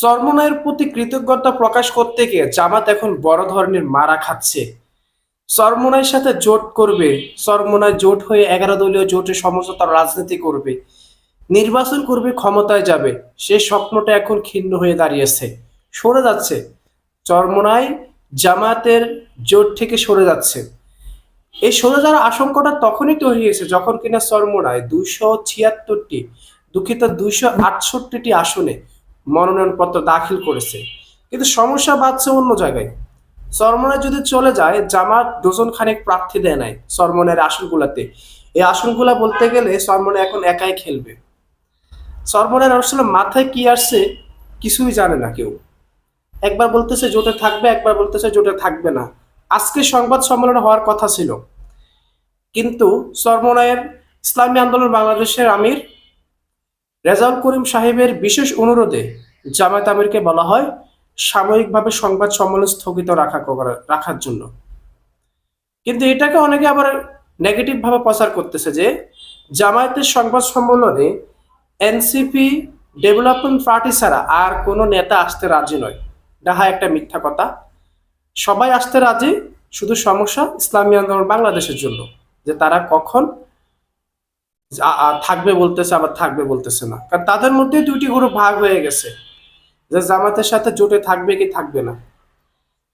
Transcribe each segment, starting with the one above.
চরমনায়ের প্রতি কৃতজ্ঞতা প্রকাশ করতে গিয়ে জামাত এখন বড় ধরনের মারা খাচ্ছে। চরমনায়ের সাথে জোট করবে চরমনায় জোট হয়ে এগারো দলীয় জোটে সমঝোতার রাজনীতি করবে, নির্বাচন করবে, ক্ষমতায় যাবে। সে স্বপ্নটা এখন ক্ষীণ হয়ে দাঁড়িয়েছে। সরে যাচ্ছে। চরমনায় জামাতের জোট থেকে সরে যাচ্ছে। এই সরে যাওয়ার আশঙ্কাটা তখনই তৈরি হয়েছে যখন কিনা চরমনায় দুশো ছিয়াত্তরটি, দুঃখিত দুইশো আটষট্টিটি আসনে মনোনয়নপত্র দাখিল করেছে। কিন্তু সমস্যা বাড়ছে অন্য জায়গায়। চরমনায় যদি চলে যায়, জামাত ডজন খানেক প্রার্থী দেয় নাই চরমনের আসনগুলাতে। এই আসনগুলা বলতে গেলে চরমনে এখন একাই খেলবে। চরমনের আসলে মাথায় কি আসছে, কিছুই জানে না কেউ। একবার বলতেছে জোটে থাকবে, একবার বলতেছে জোটে থাকবে না। আজকে সংবাদ সম্মেলন হওয়ার কথা ছিল। কিন্তু চরমনায়ের ইসলামী আন্দোলন বাংলাদেশের আমির রেজাউল করিম সাহেবের বিশেষ অনুরোধে জামায়াত আমিরকে বলা হয়, সাময়িকভাবে সংবাদ সম্মেলন স্থগিত রাখা রাখার জন্য। কিন্তু এটাকে অনেকে আবার নেগেটিভ ভাবে প্রচার করতেছে যে, জামায়াতের সংবাদ সম্মেলনে এনসিপি ডেভেলপমেন্ট পার্টি ছাড়া আর কোনো নেতা আসতে রাজি নয়। ডাহা একটা মিথ্যা কথা। সবাই আসতে রাজি, শুধু সমস্যা ইসলামী আন্দোলন বাংলাদেশের জন্য, যে তারা কখন থাকবে বলতেছে, আবার থাকবে বলতেছে না। কারণ তাদের মধ্যে দুইটি গ্রুপ ভাগ হয়ে গেছে। যে জামাতের সাথে জোটে থাকবে কি থাকবে না।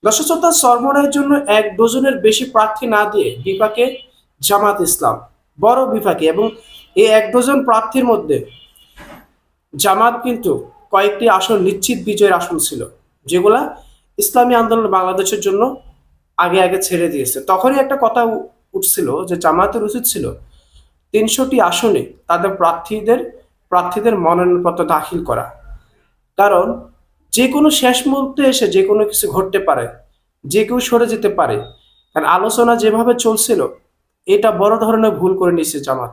দর্শকতা সরবরাহের জন্য এক ডজনের বেশি প্রার্থী না দিয়ে বিপাকে জামাত ইসলাম, বড় বিপাকে। এবং এই এক ডজন প্রার্থীর মধ্যে জামাত কিন্তু কয়েকটি আসন নিশ্চিত বিজয়ের আসন ছিল, যেগুলা ইসলামী আন্দোলন বাংলাদেশের জন্য আগে আগে ছেড়ে দিয়েছে। তখনই একটা কথা উঠছিল যে জামাতের উচিত ছিল তিনশোটি আসনে তাদের প্রার্থীদের প্রার্থীদের মনোনয়নপত্র দাখিল করা। কারণ যে কোনো শেষ মুহূর্তে এসে যে কোনো কিছু ঘটতে পারে, যে কেউ সরে যেতে পারে। কারণ আলোচনা যেভাবে চলছিল, এটা বড় ধরনের ভুল করে নিয়েছে জামাত।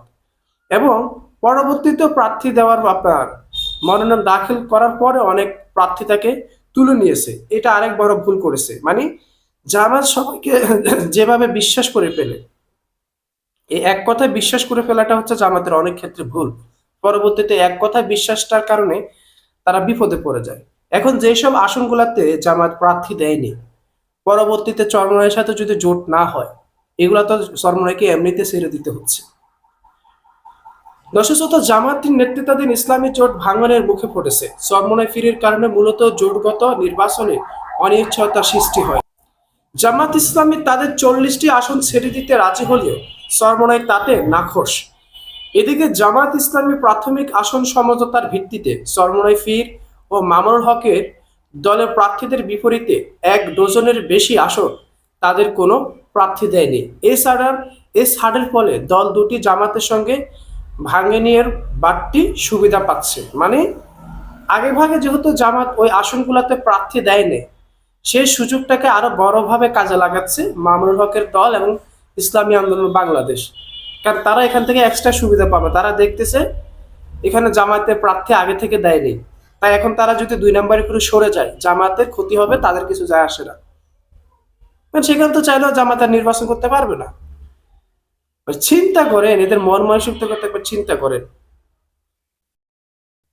এবং পরবর্তীতে প্রার্থী দেওয়ার আপনার মনোনয়ন দাখিল করার পরে অনেক প্রার্থী তাকে তুলে নিয়েছে। এটা আরেক বড় ভুল করেছে। মানে জামাত সবাইকে যেভাবে বিশ্বাস করে ফেলে এই এক কথায় বিশ্বাস করে ফেলাটা হচ্ছে জামাতের অনেক ক্ষেত্রে ভুল। পরবর্তীতে এক কথায় বিশ্বাসটার কারণে তারা বিপদে পড়ে যায়। এখন যেসব আসনগুলোতে জামাত প্রার্থী দেয়নি, পরবর্তীতে চরমনায়ের সাথে যদি জোট না হয়, এগুলো তো চরমনাইকে এমনিতে ছেড়ে দিতে হচ্ছে। দশশত জামাতের নেতৃত্বাধীন ইসলামী জোট ভাঙনের মুখে পড়েছে। চরমনায় ফিরির কারণে মূলত জোটগত নির্বাচনে অনিশ্চয়তা সৃষ্টি হয়। জামাত ইসলামী তাদের চল্লিশটি আসন ছেড়ে দিতে রাজি হলেও চরমনায় তাতে নাখোশ। এদিকে জামাত ইসলামী প্রাথমিক আসন সমঝোতার ভিত্তিতে চরমনাই ফির ও মামুনুল হকের দলের প্রার্থীদের বিপরীতে এক ডজনের বেশি আসন তাদের কোনো প্রার্থী দেয়নি। এছাড়া এ ছাড়ের ফলে দল দুটি জামাতের সঙ্গে ভাঙ্গেনিয়ার বাড়তি সুবিধা পাচ্ছে। মানে আগে ভাগে যেহেতু জামাত ওই আসনগুলোতে প্রার্থী দেয়নি সেই সুযোগটাকে আরও বড়ভাবে কাজে লাগাচ্ছে মামুনুল হকের দল এবং ইসলামী আন্দোলন বাংলাদেশ। কারণ তারা এখান থেকে এক্সট্রা সুবিধা পাবে। তারা দেখতেছে এখানে জামায়াতের প্রার্থী আগে থেকে দেয়নি। তাই এখন তারা যদি দুই নম্বরে করে সরে যায় জামায়াতের ক্ষতি হবে, তাদের কিছু যায় আসে না। কারণ সেখানে তো চাইলেও জামাত নির্বাচন করতে পারবে না। চিন্তা করেন, এদের মন মানসিকতা চিন্তা করেন।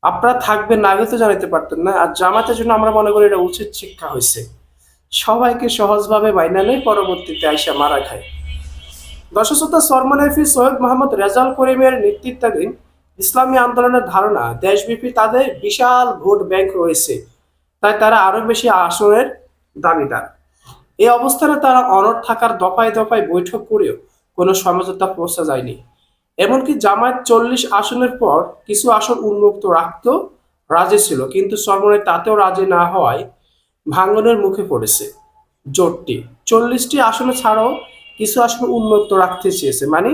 আপনারা থাকবেন না, আগে তো জানাতে পারতেন না। আর জামাতের জন্য আমরা মনে করি এটা উচিত শিক্ষা হয়েছে সবাইকে সহজভাবে মাইনা নেই, পরবর্তীতে আইসা মারা খায়। দশশত সরমান সৈয়দ মোহাম্মদ রেজাল করিমের নেতৃত্বাধীন ইসলামী আন্দোলনের ধারণা, দেশব্যাপী তাদের বিশাল ভোট ব্যাংক রয়েছে। তাই তারা আরও বেশি আসনের দাবিদার। এই অবস্থানে তারা অনড় থাকার দফায় দফায় বৈঠক করেও কোনো সমঝোতা পৌঁছা যায়নি। এমনকি জামায়াত চল্লিশ আসনের পর কিছু আসন উন্মুক্ত রাখতেও রাজি ছিল, কিন্তু সরমনে তাতেও রাজি না হওয়ায় ভাঙনের মুখে পড়েছে জোটটি। চল্লিশটি আসনে ছাড়াও কিছু আসন উন্মুক্ত রাখতে চেয়েছে মানে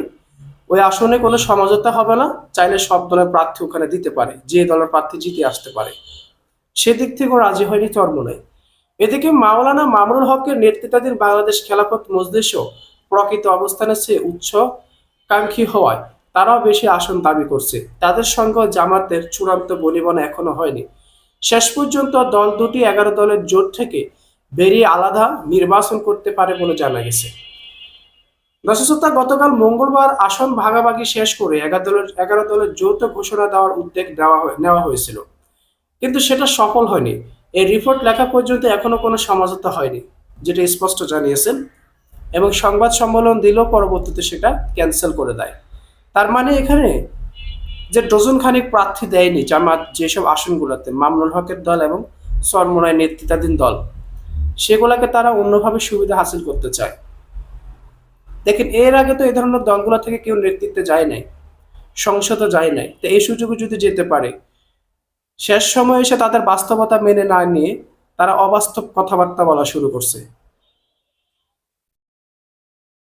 ওই আসনে কোনো সমঝোতা হবে না, চাইলে সব দলের প্রার্থী ওখানে দিতে পারে, যে দলের প্রার্থী জিতে আসতে পারে। সেদিক থেকেও রাজি হয়নি চরমনায় এদিকে মাওলানা মামুনুল হকের নেতৃত্বাধীন বাংলাদেশ খেলাফত মজলিসও প্রকৃত অবস্থানের চেয়ে উচ্চ কাঙ্ক্ষী হওয়ায় তারাও বেশি আসন দাবি করছে। তাদের সঙ্গে জামাতের চূড়ান্ত বনিবনা এখনও হয়নি। শেষ পর্যন্ত দল দুটি এগারো দলের জোট থেকে বেরিয়ে আলাদা নির্বাচন করতে পারে বলে জানা গেছে। দশসত্তা গতকাল মঙ্গলবার আসন ভাগাভাগি শেষ করে এগারো দলের এগারো দলের যৌথ ঘোষণা দেওয়ার উদ্যোগ নেওয়া নেওয়া হয়েছিল। কিন্তু সেটা সফল হয়নি। এই রিপোর্ট লেখা পর্যন্ত এখনও কোনো সমঝোতা হয়নি, যেটা স্পষ্ট জানিয়েছেন এবং সংবাদ সম্মেলন দিলেও পরবর্তীতে সেটা ক্যান্সেল করে দেয়। তার মানে এখানে যে ডজন খানিক প্রার্থী দেয়নি জামাত যেসব আসনগুলোতে, মামুনুল হকের দল এবং সরমনায় নেতৃত্বাধীন দল, সেগুলোকে তারা অন্যভাবে সুবিধা হাসিল করতে চায়। দেখেন, এর আগে তো এই ধরনের দলগুলো থেকে কেউ নেতৃত্বে যায় নাই সংসদে যায় নাই। তো এই সুযোগে যদি যেতে পারে, শেষ সময়ে এসে তাদের বাস্তবতা মেনে না নিয়ে তারা অবাস্তব কথাবার্তা বলা শুরু করছে।